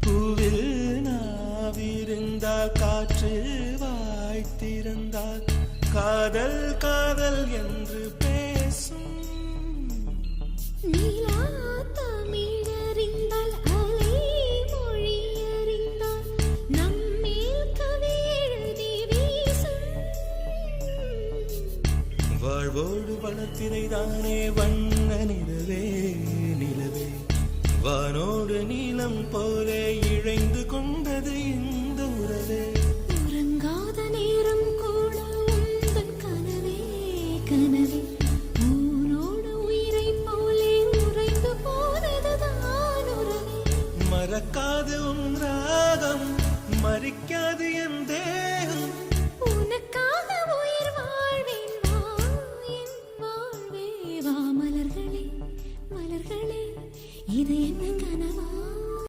பூவில் நாவிருந்தால் காற்று வாய்த்திருந்தால் காதல் காதல் என்று பேசும். நீலா தமிழறிந்தால் அலை மொழி வானோடு நீளம் போலே இழைந்து கொண்டது இந்த உறவே. உறங்காத நேரம் கூட கனவே கனவே. ஊனோடு உயிரை போலே உறைந்து போனதுதான் உறவே. மறக்காது உன் ராகம் மறிக்காது இது என்ன கனவா?